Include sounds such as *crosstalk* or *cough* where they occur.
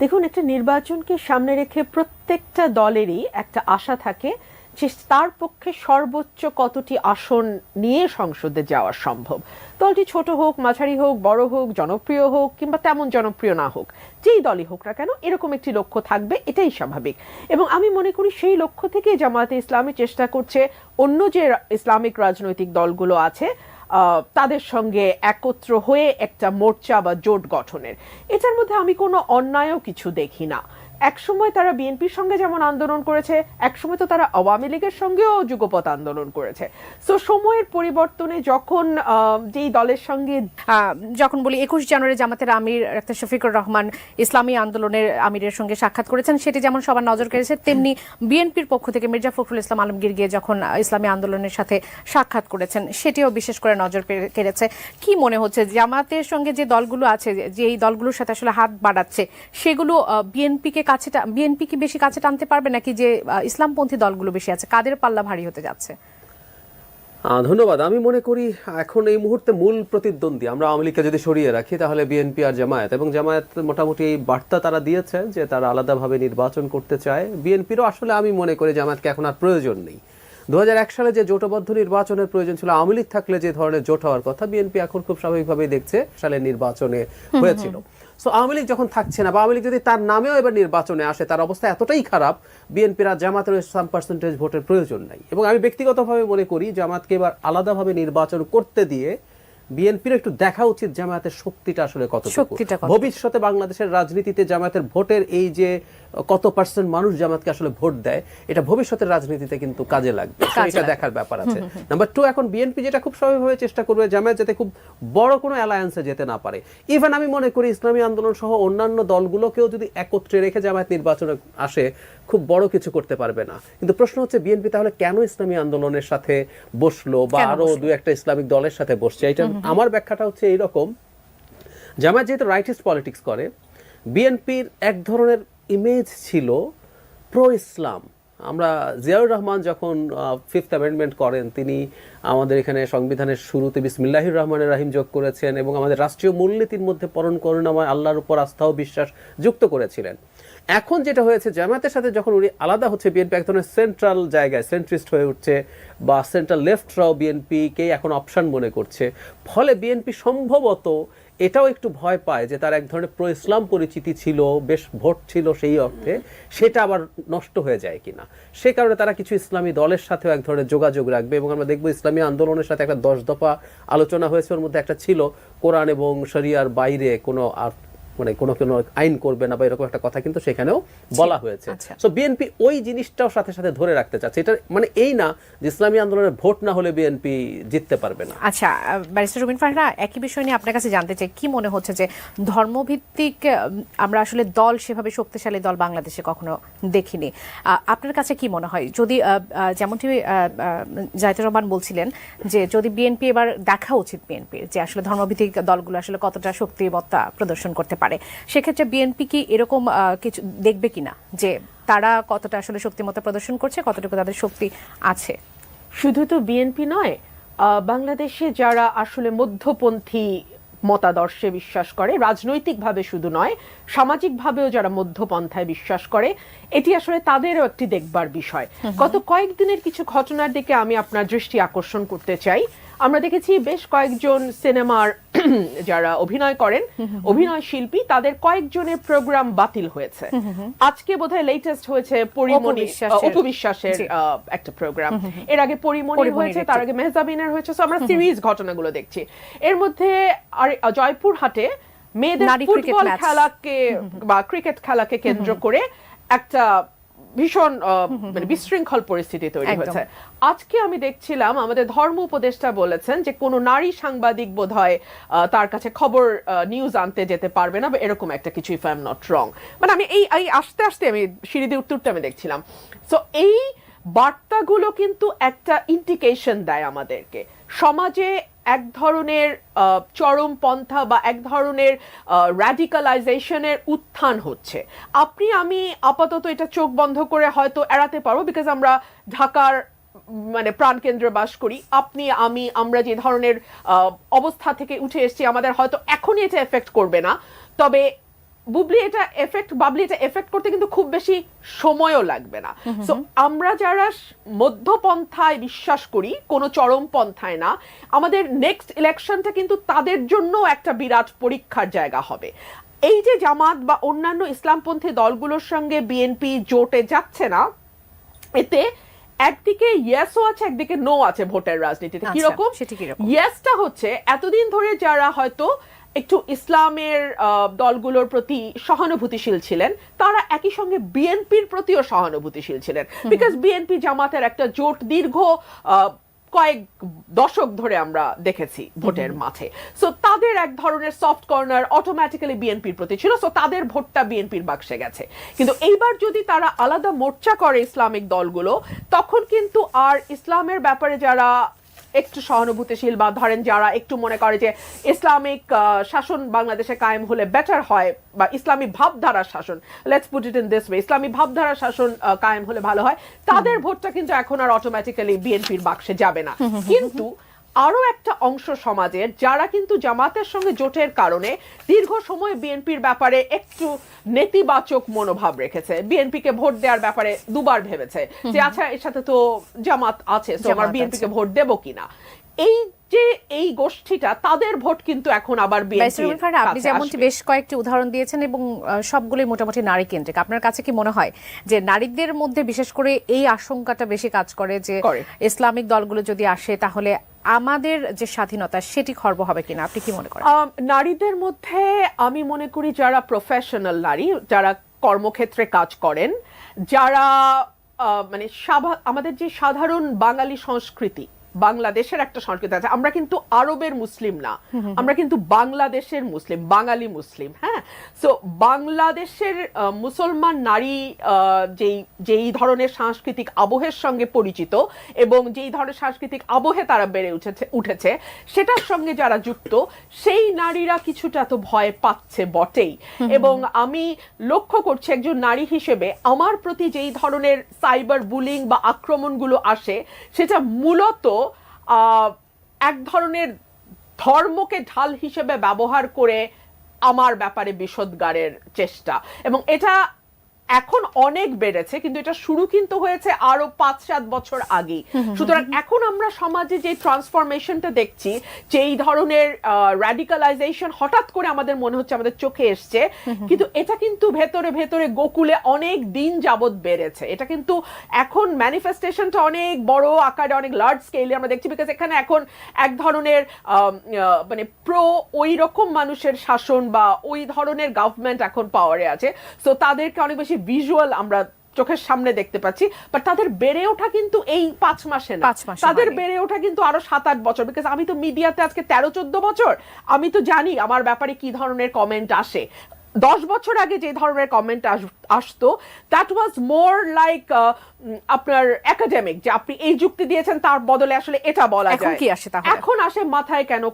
দেখুন, একটা নির্বাচনকে সামনে রেখে প্রত্যেকটা দলেরই একটা আশা থাকে যে তার পক্ষে সর্বোচ্চ কতটি আসন নিয়ে সংসদে যাওয়া সম্ভব। দলটি ছোট হোক, মাঝারি হোক, বড় হোক, জনপ্রিয় হোক কিংবা তেমন জনপ্রিয় না হোক, যেই দলই হোক না কেন, এরকম একটি লক্ষ্য থাকবে, এটাই স্বাভাবিক। এবং আমি মনে করি সেই লক্ষ্য থেকে জামায়াতে ইসলামী চেষ্টা করছে, অন্য যে ইসলামিক রাজনৈতিক দলগুলো আছে তাদের সঙ্গে একত্র হয়ে একটা মোর্চা বা জোট গঠনের। এটার মধ্যে আমি কোনো অন্যায়ও কিছু দেখি না। একসময় তারা বিএনপির সঙ্গে যেমন আন্দোলন করেছে, একসময় তো তারা আওয়ামী লীগের সঙ্গেও যুগপথ আন্দোলন করেছে। সো সময়ের পরিবর্তনে যখন যেই দলের সঙ্গে যখন বলি একুশ জানুয়ারি জামাতের আমির, ডাক্তার শফিকুর রহমান ইসলামী আন্দোলনের আমিরের সঙ্গে সাক্ষাৎ করেছেন, সেটি যেমন সবার নজর কেড়েছে, তেমনি বিএনপির পক্ষ থেকে মির্জা ফখরুল ইসলাম আলমগীর গিয়ে যখন ইসলামী আন্দোলনের সাথে সাক্ষাৎ করেছেন, সেটিও বিশেষ করে নজর কেড়ে- কেড়েছে। কি মনে হচ্ছে, জামাতের সঙ্গে যে দলগুলো আছে, যে এই দলগুলোর সাথে আসলে হাত বাড়াচ্ছে, সেগুলো বিএনপিকে কাছে বিএনপি কি বেশি কাছে টানতে পারবে নাকি যে ইসলামপন্থী দলগুলো বেশি আছে? কাদের পাল্লা ভারী হতে যাচ্ছে? ধন্যবাদ। আমি মনে করি এখন এই মুহূর্তে মূল প্রতিদ্বন্দ্বী আমরা আওয়ামী লীগকে যদি সরিয়ে রাখি তাহলে বিএনপি আর জামায়াত। এবং জামায়াত মোটামুটি এই বার্তা তারা দিয়েছে যে তারা আলাদাভাবে নির্বাচন করতে চায়। বিএনপিরও আসলে আমি মনে করি জামায়াতকে এখন আর প্রয়োজন নেই। দু হাজার এক সালে যে জোটবদ্ধ নির্বাচনের প্রয়োজন ছিল আওয়ামী লীগ থাকলে যে ধরনের জোট হওয়ার কথা বিএনপি এখন খুব স্বাভাবিকভাবেই দেখছে সালের নির্বাচনে হয়েছিল। সো আওয়ামী লীগ যখন থাকছে না, বা আওয়ামী লীগ যদি তার নামেও এবার নির্বাচনে আসে, তার অবস্থা এতটাই খারাপ, বিএনপির আর জামাতের সাম পার্সেন্টেজ ভোটের প্রয়োজন নাই। এবং আমি ব্যক্তিগতভাবে মনে করি, জামাতকে এবার আলাদাভাবে নির্বাচন করতে দিয়ে বিএনপির একটু দেখা উচিত জামায়াতের শক্তিটা আসলে কত ভবিষ্যতে বাংলাদেশের রাজনীতিতে জামায়াতের ভোটের এই যে কত পার্সেন্ট মানুষ জামাতকে আসলে ভোট দেয় এটা ভবিষ্যতের রাজনীতিতে কিন্তু কাজে লাগবে। এটা দেখার ব্যাপার আছে। নাম্বার টু এখন বিএনপি যেটা খুব স্বাভাবিকভাবে চেষ্টা করবে জামায়াত যাতে খুব বড় কোনো অ্যালায়েন্সে যেতে না পারে। ইভেন আমি মনে করি ইসলামী আন্দোলন সহ অন্যান্য দলগুলোকেও যদি একত্রে রেখে জামায়াত নির্বাচনে আসে খুব বড় কিছু করতে পারবে না। কিন্তু প্রশ্ন হচ্ছে বিএনপি তাহলে কেন ইসলামী আন্দোলনের সাথে বসল বা আরও দু একটা ইসলামিক দলের সাথে বসছে? এটা আমার ব্যাখ্যাটা হচ্ছে এইরকম, জামায়াত যেহেতু রাইটিস্ট পলিটিক্স করে বিএনপির এক ধরনের ইমেজ ছিল প্রো ইসলাম আমরা জিয়াউর রহমান যখন ফিফথ অ্যামেন্ডমেন্ট করেন, তিনি আমাদের এখানে সংবিধানের শুরুতে বিসমিল্লাহির রহমানের রাহিম যোগ করেছেন এবং আমাদের রাষ্ট্রীয় মূলনীতির মধ্যে পরণ করুণাময় আল্লাহর উপর আস্থা ও বিশ্বাস যুক্ত করেছিলেন। এখন যেটা হয়েছে, জামায়াতের সাথে যখন উনি আলাদা হচ্ছে, বিএনপি এক ধরনের সেন্ট্রাল জায়গায় সেন্ট্রিস্ট হয়ে উঠছে বা সেন্ট্রাল লেফটরাও বিএনপিকে এখন অপশন মনে করছে। ফলে বিএনপি সম্ভবত এটাও একটু ভয় পায় যে তার এক ধরনের প্রো ইসলাম পরিচিতি ছিল, বেশ ভোট ছিল সেই অর্থে, সেটা আবার নষ্ট হয়ে যায় কিনা। সে কারণে তারা কিছু ইসলামী দলের সাথেও এক ধরনের যোগাযোগ রাখবে এবং আমরা দেখব ইসলামী আন্দোলনের সাথে একটা দশ দফা আলোচনা হয়েছে, ওর মধ্যে একটা ছিল, কোরআন এবং শরিয়ার বাইরে কোনো আর মানে কোনো কোনো আইন করবে না বা এরকম একটা কথা কিন্তু সেখানেও বলা হয়েছে। আচ্ছা। সো বিএনপি ওই জিনিসটাও সাথে সাথে ধরে রাখতে চাচ্ছে। এটা মানে এই না যে ইসলামী আন্দোলনের ভোট না হলে বিএনপি জিততে পারবে না। আচ্ছা ব্যারিস্টার রবিন ফারহা একই বিষয় নিয়ে আপনার কাছে জানতে চাই কি মনে হচ্ছে যে ধর্মভিত্তিক আমরা আসলে দল সেভাবে শক্তিশালী দল বাংলাদেশে কখনো দেখিনি। আপনার কাছে কি মনে হয়? যদি যেমনটি জাহিদুর রহমান বলছিলেন যে যদি বিএনপি এবার দেখা উচিত বিএনপির যে আসলে ধর্মভিত্তিক দলগুলো আসলে কতটা শক্তিমত্তা প্রদর্শন করতে পারে। সেক্ষেত্রে বিএনপি কি এরকম কিছু দেখবে কিনা? যে তারা কতটা আসলে শক্তিমত্তা প্রদর্শন করছে কতটুকু তাদের শক্তি আছে? শুধু তো বিএনপি নয় বাংলাদেশে যারা আসলে মধ্যপন্থী মতাদর্শে বিশ্বাস করে রাজনৈতিকভাবে শুধু নয় সামাজিকভাবেও যারা মধ্যপন্থায় বিশ্বাস করে এটি আসলে তাদেরও একটি দেখবার বিষয়। গত কয়েকদিনের কিছু ঘটনার দিকে আমি আপনার দৃষ্টি আকর্ষণ করতে চাই। আমরা দেখেছি বেশ কয়েকজন সিনেমার *clears throat* যারা অভিনয় করেন অভিনয় শিল্পী তাদের কয়েকজনের প্রোগ্রাম বাতিল হয়েছে। আজকে বোধহয় লেটেস্ট হয়েছে পরিমণি বিশ্বাসের- অপু বিশ্বাসের জি। আহ, একটা প্রোগ্রাম এর আগে পরিমণির হয়েছে তার আগে মেহজাবিনের হয়েছে। So আমরা সিরিজ ঘটনাগুলো দেখছি। এর মধ্যে আর জয়পুরহাটে মেয়েদের ফুটবল খেলাকে বা ক্রিকেট খেলাকে কেন্দ্র করে একটা ভীষণ মানে বিশৃঙ্খল পরিস্থিতি তৈরি হয়েছে আজকে আমি দেখছিলাম আমাদের ধর্ম উপদেষ্টা বলেছেন যে কোনো নারী সাংবাদিক বোধ হয় তার কাছে খবর নিউজ আনতে যেতে পারবে না বা এরকম একটা কিছু if I am not wrong মানে আমি এই এই আস্তে আস্তে আমি সিঁড়ি দিয়ে উঠতে উঠতে আমি দেখছিলাম। সো এই বার্তাগুলো কিন্তু একটা ইন্ডিকেশন দেয় আমাদেরকে। সমাজে এক ধরনের চরম পন্থা বা এক ধরনের র্যাডিকালাইজেশনের উত্থান হচ্ছে। আপনি, আমি আপাতত এটা চোখ বন্ধ করে হয়তো এড়াতে পারব বিকজ আমরা ঢাকার মানে প্রাণকেন্দ্রে বাস করি। আপনি, আমি, আমরা যে ধরনের অবস্থা থেকে উঠে এসেছি, আমাদের হয়তো এখনই এটা এফেক্ট করবে না। তবে বুবলি এটা এফেক্ট বাবলি এটা এফেক্ট করতে কিন্তু খুব বেশি সময়ও লাগবে না। সো আমরা যারা মধ্যপন্থায় বিশ্বাস করি কোনো চরম পন্থায় না আমাদের নেক্সট ইলেকশনটা কিন্তু তাদের জন্য একটা বিরাট পরীক্ষার জায়গা হবে। এই যে জামাত বা অন্যান্য ইসলামপন্থী দলগুলোর সঙ্গে বিএনপি জোটে যাচ্ছে না এতে একদিকে ইয়েসও আছে একদিকে নো আছে ভোটের রাজনীতিতে। আচ্ছা, কীরকম? সেটি কীরকম? ইয়েসটা হচ্ছে এতদিন ধরে যারা হয়তো একটু ইসলামের দলগুলোর প্রতি সহানুভূতিশীল ছিলেন। তারা একই সঙ্গে বিএনপির প্রতিও সহানুভূতিশীল ছিলেন। বিকজ বিএনপি জামাতের একটা জোট দীর্ঘ কয়েক দশক ধরে আমরা দেখেছি ভোটের মাঠে। সো তাদের এক ধরনের সফট কর্নার অটোমেটিক্যালি বিএনপির প্রতি ছিল। সো তাদের ভোটটা বিএনপির বাক্সে গেছে। কিন্তু এইবার যদি তারা আলাদা মোর্চা করে ইসলামিক দলগুলো তখন কিন্তু আর ইসলামের ব্যাপারে যারা একটু সহানুভূতিশীল বা ধরেন যারা একটু মনে করে যে ইসলামিক শাসন বাংলাদেশে কায়েম হলে বেটার হয় বা ইসলামী ভাবধারার শাসন let's put it in this way ইসলামী ভাবধারার শাসন কায়েম হলে ভালো হয় তাদের ভোটটা কিন্তু এখন আর অটোমেটিক্যালি বিএনপির বাক্সে যাবে না। কিন্তু আরও একটা অংশ সমাজের যারা কিন্তু জামাতের সঙ্গে জোটের কারণে দীর্ঘ সময় বিএনপির ব্যাপারে একটু নেতিবাচক মনোভাব রেখেছে। বিএনপিকে ভোট দেওয়ার ব্যাপারে দুবার ভেবেছে যে আচ্ছা এর সাথে তো জামাত আছে তো আমার বিএনপিকে ভোট দেবো কিনা? এই যে এই গোষ্ঠীটা তাদের ভোট কিন্তু এখন আবার আপনি যেমনটি বেশ কয়েকটি উদাহরণ দিয়েছেন এবং সবগুলোই মোটামুটি নারী কেন্দ্রিক আপনার কাছে কি মনে হয় যে নারীদের মধ্যে বিশেষ করে এই আশঙ্কাটা বেশি কাজ করে যে ইসলামিক দলগুলো যদি আসে তাহলে আমাদের যে স্বাধীনতা, সেটি খর্ব হবে কিনা? আপনি কি মনে করেন? নারীদের মধ্যে আমি মনে করি যারা প্রফেশনাল নারী, যারা কর্মক্ষেত্রে কাজ করেন, যারা মানে আমাদের যে সাধারণ বাঙালি সংস্কৃতি বাংলাদেশের একটা সংস্কৃতি আছে। আমরা কিন্তু আরবের মুসলিম না। আমরা কিন্তু বাংলাদেশের মুসলিম বাঙালি মুসলিম হ্যাঁ? সো বাংলাদেশের মুসলমান নারী আহ, যেই যেই ধরনের সাংস্কৃতিক আবহের সঙ্গে পরিচিত এবং যেই ধরনের সাংস্কৃতিক আবহে তারা বেড়ে উঠেছে উঠেছে সেটার সঙ্গে যারা যুক্ত সেই নারীরা কিছুটা তো ভয় পাচ্ছে বটেই। এবং আমি লক্ষ্য করছি একজন নারী হিসেবে আমার প্রতি যেই ধরনের সাইবার বুলিং বা আক্রমণগুলো আসে সেটা মূলত এক ধরনের ধর্মকে ঢাল হিসেবে ব্যবহার করে আমার ব্যাপারে বিষোদ্গারের চেষ্টা। এবং এটা এখন অনেক বেড়েছে কিন্তু এটা শুরু কিন্তু হয়েছে আরও পাঁচ সাত বছর আগেই। সুতরাং এখন আমরা সমাজে যে ট্রান্সফরমেশনটা দেখছি যে এই ধরনের র্যাডিকালাইজেশন হঠাৎ করে আমাদের মনে হচ্ছে আমাদের চোখে এসছে কিন্তু এটা কিন্তু ভেতরে ভেতরে গোকুলে অনেক দিন যাবত বেড়েছে। এটা কিন্তু এখন ম্যানিফেস্টেশনটা অনেক বড় আকারে অনেক লার্জ স্কেলে আমরা দেখছি বিকজ এখানে এখন এক ধরনের মানে প্রো ওই রকম মানুষের শাসন বা ওই ধরনের গভর্নমেন্ট এখন পাওয়ারে আছে। সো তাদেরকে অনেক বেশি ভিজুয়াল আমরা চোখের সামনে দেখতে পাচ্ছি বাট তাদের বেড়ে ওঠা কিন্তু এই পাঁচ মাসে না। তাদের বেড়ে ওঠা কিন্তু আরও সাত আট বছর বিকজ আমি তো মিডিয়াতে আজকে তেরো চোদ্দ বছর আমি তো জানি আমার ব্যাপারে কি ধরনের কমেন্ট আসে। দশ বছর আগে যে ধরনের কমেন্ট আসতো দ্যাট ওয়াজ মোর লাইক আপনার একাডেমিক যে আপনি এই যুক্তি দিয়েছেন তার বদলে আসলে এটা বলা যায়। কি আসে তাহলে? এখন আসে মাথায় কেন